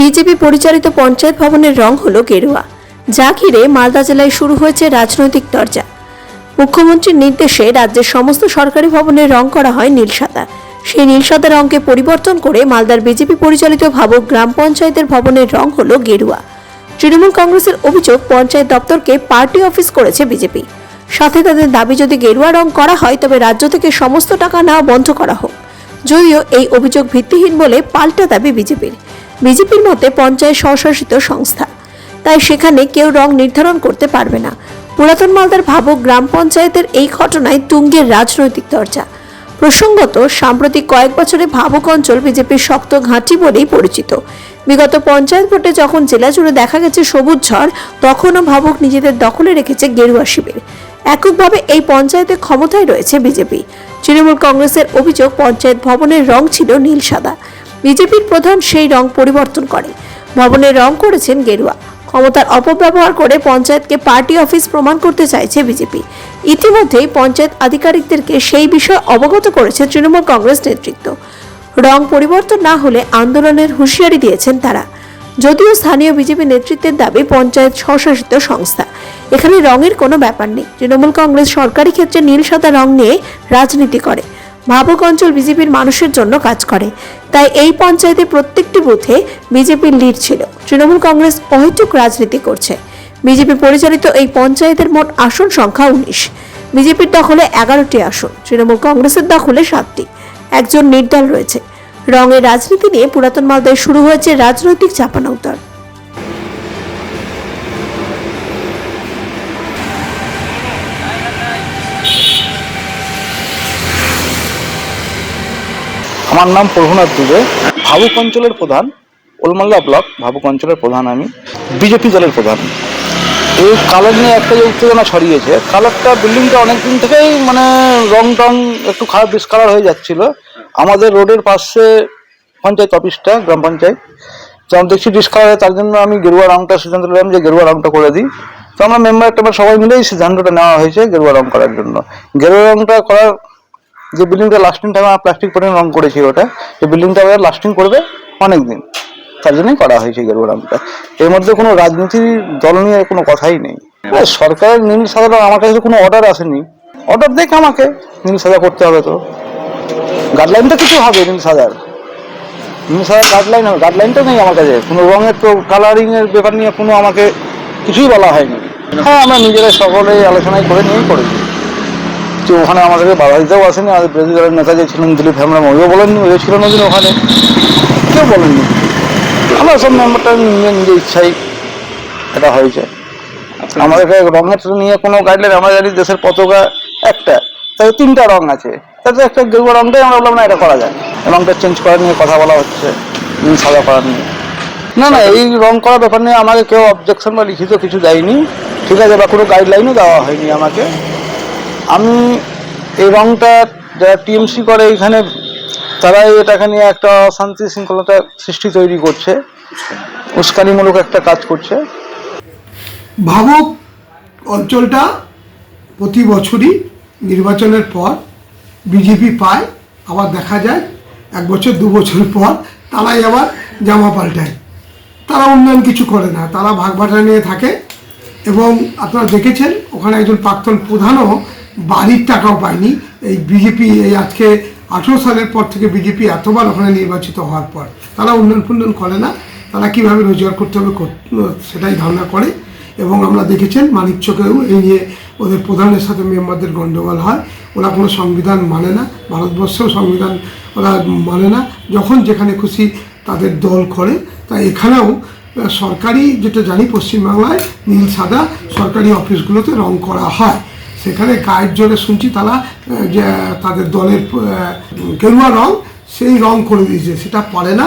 BJP পরিচালিত পঞ্চায়েত ভবনের রং হলো গেরুয়া। যা ঘিরে মালদা জেলায় শুরু হয়েছে রাজনৈতিক দরজা মুখ্যমন্ত্রীর নির্দেশে রাজ্যের সমস্ত সরকারি ভবনের রং করা হয় নীল সাদা। সেই নীল সাদা রঙকে পরিবর্তন করে মালদার বিজেপি পরিচালিত ভাবক গ্রাম পঞ্চায়েতের ভবনের রং হলো গেরুয়া। তৃণমূল কংগ্রেসের অভিযোগ, পঞ্চায়েত দপ্তরকে পার্টি অফিস করেছে বিজেপি। সাথে তাদের দাবি, যদি গেরুয়া রং করা হয়, তবে রাজ্য থেকে সমস্ত টাকা নেওয়া বন্ধ করা হোক। যদিও এই অভিযোগ ভিত্তিহীন বলে পাল্টা দাবি বিজেপির। বিজেপির মতে পঞ্চায়েত স্বশাসিত সংস্থা। তাই সেখানে কেউ রং নির্ধারণ করতে পারবে না। পুরাতন মালদার ভাবক গ্রাম পঞ্চায়েতের এই ঘটনায় তুঙ্গের রাজনৈতিক দরজা। প্রসঙ্গত, সাম্প্রতিক কয়েক বছরে ভাবুক অঞ্চল বিজেপির শক্ত ঘাঁটি বলেই পরিচিত। বিগত পঞ্চায়েত ভোটে যখন জেলা জুড়ে দেখা গেছে সবুজ ঝড়, তখনও ভাবুক নিজেদের দখলে রেখেছে গেরুয়া শিবির। এককভাবে এই পঞ্চায়েতে ক্ষমতায় রয়েছে বিজেপি। তৃণমূল কংগ্রেসের অভিযোগ, পঞ্চায়েত ভবনের রং ছিল নীল সাদা। বিজেপির প্রধান সেই রং পরিবর্তন করে। ভবনের রং করেছেন গেরুয়া। ক্ষমতার অপব্যবহার করে পঞ্চায়েতকে পার্টি অফিস প্রমাণ করতে চাইছে বিজেপি। ইতিমধ্যেই পঞ্চায়েত আধিকারিকদেরকে সেই বিষয়ে অবগত করেছে তৃণমূল কংগ্রেস নেতৃত্ব। রং পরিবর্তন না হলে আন্দোলনের হুঁশিয়ারি দিয়েছেন তারা। যদিও স্থানীয় বিজেপি নেতৃত্বের দাবি পঞ্চায়েত স্বশাসিত সংস্থা। এখানে রঙের কোনো ব্যাপার নেই। তৃণমূল কংগ্রেস সরকারি ক্ষেত্রে নীল সাদা রং নিয়ে রাজনীতি করে। ভাবুক অঞ্চল বিজেপির মানুষের জন্য কাজ করে। তাই এই পঞ্চায়েতে প্রত্যেকটি বুথে বিজেপির লিড ছিল। তৃণমূল কংগ্রেস অহেতুক রাজনীতি করছে। বিজেপি পরিচালিত এই পঞ্চায়েতের মোট আসন সংখ্যা উনিশ। বিজেপির দখলে এগারোটি আসন, তৃণমূল কংগ্রেসের দখলে সাতটি। একজন নির্দল রয়েছে। রঙের রাজনীতি নিয়ে পুরাতন মালদায় শুরু হয়েছে রাজনৈতিক চাপানউতর। আমার নাম প্রভুনাথ দুবে। ভাবুক অঞ্চলের প্রধান ওলমাল্লা ব্লক, ভাবুক অঞ্চলের প্রধান আমি, বিজেপি দলের প্রধান। এই কালার নিয়ে একটা যে উত্তেজনা ছড়িয়েছে, কালারটা বিল্ডিংটা অনেক দিন থেকেই মানে রং টং একটু খারাপ ডিসকালার হয়ে যাচ্ছিল। আমাদের রোডের পাশে পঞ্চায়েত অফিসটা, গ্রাম পঞ্চায়েত। তো আমি দেখছি ডিসকালার হয়, তার জন্য আমি গেরুয়া রংটা, সিদ্ধান্ত নিলাম যে গেরুয়া রংটা করে দিই। তো আমরা মেম্বার টেম্বার সবাই মিলেই সিদ্ধান্তটা নেওয়া হয়েছে গেরুয়া রং করার জন্য। গেরুয়া রংটা করার যে বিল্ডিংটা লাস্টিং টাইম আমরা প্লাস্টিক পরে রং করেছি ওটা এই বিল্ডিংটা আবার লাস্টিং করবে অনেক দিন তার জন্যই করা হয়েছে গেরুয়া রংটা এর মধ্যে কোনো রাজনীতির দল নিয়ে কোনো কথাই নেই। সরকারের নীল সাদা রং আমার কাছে তো কোনো অর্ডার আসেনি। অর্ডার দেখ আমাকে, নীল সাদা করতে হবে তো। গাইডলাইন তো কিছু হবে নীল সাদার। নীল সাদার গাইডলাইন হবে গাইডলাইনটা নেই আমার কাছে। কোনো রঙের তো কালারিং এর ব্যাপার নিয়ে কোনো আমাকে কিছুই বলা হয়নি। হ্যাঁ আমরা নিজেরা সকলেই আলোচনায় করে নিয়েই করেছি। যে ওখানে আমাদেরকে বাধা দিতেও আসেনি। আর বিরোধী দলের নেতা যে ছিলেন দিলীপ হেমরা ওইও বলেননি ওইও ছিল না ওখানে। কেউ বলেননি। আমরা সব মেম্বারটা নিজে নিজে ইচ্ছাই এটা হয়েছে। আমাদের কাছে রঙের নিয়ে কোনো গাইডলাইন আমরা জানি দেশের পতাকা একটা তাতে তিনটা রং আছে। তাতে একটা গেরুয়া রংটাই আমরা বললাম না এটা করা যায়। রংটা চেঞ্জ করা নিয়ে কথা বলা হচ্ছে সাদা করার নিয়ে। না না এই রং করার ব্যাপার নিয়ে আমাকে কেউ অবজেকশন বা লিখিত কিছু দেয়নি। ঠিক আছে বা কোনো গাইডলাইনও দেওয়া হয়নি আমাকে। আমি এই রংটা যারা টিএমসি করে এখানে, তারাই এটাকে নিয়ে একটা শান্তি শৃঙ্খলতা সৃষ্টি তৈরি করছে। উস্কানিমূলক একটা কাজ করছে। ভাবুক, অঞ্চলটা প্রতি বছরই নির্বাচনের পর বিজেপি পায়, আবার দেখা যায় এক বছর, দু বছর পর তারাই আবার জামা পাল্টায়। তারা উন্নয়ন কিছু করে না, তারা ভাগ নিয়ে থাকে। এবং আপনারা দেখেছেন, ওখানে একজন প্রাক্তন প্রধানও বাড়ির টাকাও পায়নি এই বিজেপি এই আজকে আঠেরো সালের পর থেকে বিজেপি এতবার ওখানে নির্বাচিত হওয়ার পর তারা উন্নয়ন ফুন্নয়ন করে না। তারা কীভাবে রোজগার করতে হবে সেটাই ধারণা করে। এবং আমরা দেখেছেন মানিক মানিকচকেও এই নিয়ে ওদের প্রধানের সাথে মেম্বারদের গণ্ডগোল হয়। ওরা কোনো সংবিধান মানে না। ভারতবর্ষেও সংবিধান ওরা মানে না। যখন যেখানে খুশি তাদের দল করে। তা এখানেও সরকারি যেটা জানি পশ্চিমবাংলায় নীল সাদা সরকারি অফিসগুলোতে রং করা হয়। সেখানে গায়ের জোরে শুনছি তারা যে, তাদের দলের গেরুয়া রং, সেই রং করে দিয়েছে, সেটা পারে না।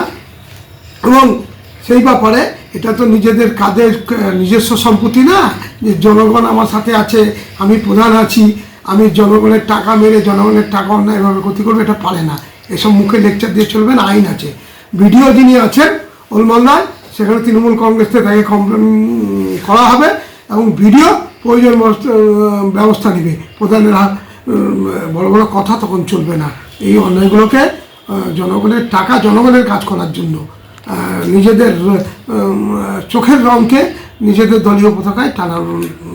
এবং সেই ব্যাপারে এটা তো নিজেদের কাদের নিজস্ব সম্পত্তি না, যে জনগণ আমার সাথে আছে, আমি প্রধান আছি, আমি জনগণের টাকা মেরে জনগণের টাকা অন্যায়ভাবে ক্ষতি করবে, এটা পারে না। এসব মুখে লেকচার দিয়ে চলবেন আইন আছে। ভিডিও যিনি আছেন ওলমালদায় সেখানে তৃণমূল কংগ্রেস থেকে তাকে কমপ্লেন করা হবে, এবং ভিডিও প্রয়োজন ব্যবস্থা- নেবে। প্রধানের বড় বড় কথা তখন চলবে না। এই অন্যায়গুলোকে জনগণের টাকা জনগণের কাজ করার জন্য। নিজেদের চোখের রঙকে নিজেদের দলীয় পতাকায় টানার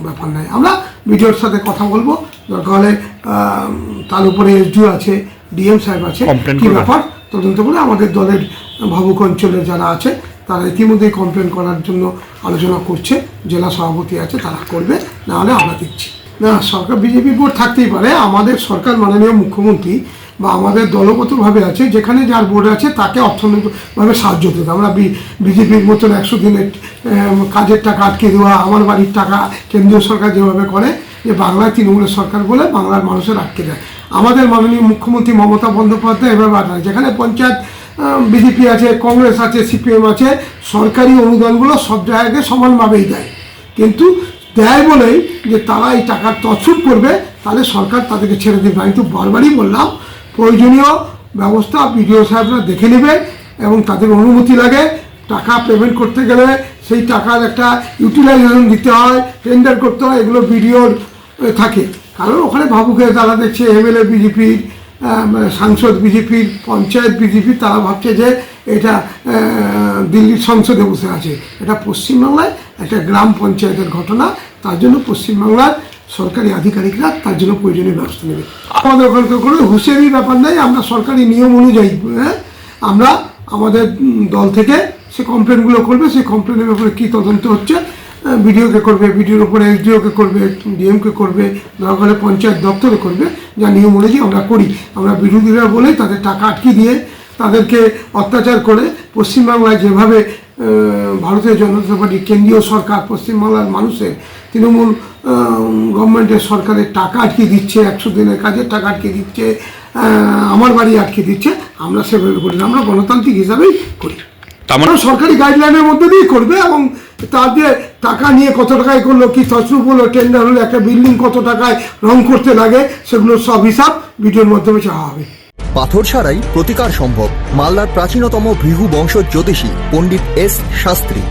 ব্যাপার নাই। আমরা ভিডিওর সাথে কথা বলব। দরকার হলে তার উপরে এসডিও আছে ডিএম সাহেব আছে। কি ব্যাপার? তদন্ত করে আমাদের দলের ভাবুক অঞ্চলে যারা আছে তারা ইতিমধ্যেই কমপ্লেন করার জন্য আলোচনা করছে, জেলা সভাপতি আছে, তারা করবে না হলে আমরা দিচ্ছি না, সরকার, বিজেপি বোর্ড থাকতেই পারে, আমাদের সরকার মাননীয় মুখ্যমন্ত্রী বা আমাদের দলগতভাবে আছে, যেখানে যার বোর্ড আছে, তাকে অর্থনৈতিকভাবে সাহায্য দিতে আমরা বিজেপির মতন একশো দিনের কাজের টাকা আটকে দেওয়া, আমার বাড়ির টাকা কেন্দ্রীয় সরকার যেভাবে করে, যে বাংলায় তৃণমূলের সরকার বলে বাংলার মানুষের আটকে দেয়। আমাদের মাননীয় মুখ্যমন্ত্রী মমতা বন্দ্যোপাধ্যায় এভাবে আটকে যেখানে পঞ্চায়েত বিজেপি আছে, কংগ্রেস আছে সিপিএম আছে, সরকারি অনুদানগুলো সব জায়গায় সমানভাবেই দেয়। কিন্তু দেয় বলেই যে তারা এই টাকার তছরূপ করবে, তাহলে সরকার তাদেরকে ছেড়ে দেবে। আমি তো বারবারই বললাম, প্রয়োজনীয় ব্যবস্থা বিডিও সাহেবরা দেখে নেবে এবং তাদের অনুমতি লাগে। টাকা পেমেন্ট করতে গেলে সেই টাকার একটা ইউটিলাইজেশন দিতে হয় টেন্ডার করতে হয়, এগুলো বিডিওর থাকে। কারণ ওখানে ভাবুকে তারা দেখছে এমএলএ বিজেপির সাংসদ বিজেপির পঞ্চায়েত বিজেপি তারা ভাবছে যে এটা দিল্লির সংসদে বসে আছে। এটা পশ্চিমবাংলায় একটা গ্রাম পঞ্চায়েতের ঘটনা তার জন্য পশ্চিমবাংলার সরকারি আধিকারিকরা তার জন্য প্রয়োজনীয় ব্যবস্থা নেবে। আমাদের ওখানকার কোনো হুঁশিয়ারি ব্যাপার নেই আমরা সরকারি নিয়ম অনুযায়ী হ্যাঁ, আমরা আমাদের দল থেকে সে কমপ্লেনগুলো করবে সেই কমপ্লেনের ব্যাপারে কী তদন্ত হচ্ছে বিডিওকে করবে বিডিওর উপরে এসডিওকে করবে ডিএমকে করবে দরকার হলে পঞ্চায়েত দপ্তরে করবে যা নিয়ম অনুযায়ী আমরা করি। আমরা বিরোধীরা বলেই তাদের টাকা আটকে দিয়ে তাদেরকে অত্যাচার করে পশ্চিমবাংলায় যেভাবে ভারতীয় জনতা পার্টি কেন্দ্রীয় সরকার পশ্চিমবাংলার মানুষের তৃণমূল গভর্নমেন্টের সরকারের টাকা আটকে দিচ্ছে একশো দিনের কাজের টাকা আটকে দিচ্ছে আমার বাড়ি আটকে দিচ্ছে আমরা সেভাবে করি না আমরা গণতান্ত্রিক হিসাবেই করি। আমরা সরকারি গাইডলাইনের মধ্যে দিয়েই করবে এবং তার যে টাকা নিয়ে কত টাকায় করল, কি তছরূপ হলো টেন্ডার হলো, একটা বিল্ডিং কত টাকায় রং করতে লাগে, সেগুলো সব হিসাব ভিডিওর মাধ্যমে চাওয়া হবে। পাথর ছাড়াই প্রতিকার সম্ভব, মালদার প্রাচীনতম ভৃগু বংশ জ্যোতিষী পণ্ডিত এস শাস্ত্রী।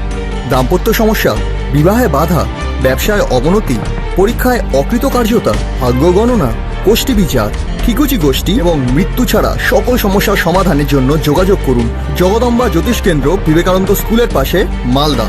দাম্পত্য সমস্যা, বিবাহে বাধা, ব্যবসায় অবনতি, পরীক্ষায় অকৃতকার্যতা, ভাগ্য গণনা গোষ্ঠী বিচার, ঠিকুচি গোষ্ঠী এবং মৃত্যু ছাড়া সকল সমস্যার সমাধানের জন্য যোগাযোগ করুন জগদম্বা জ্যোতিষ কেন্দ্র বিবেকানন্দ স্কুলের পাশে, Malda.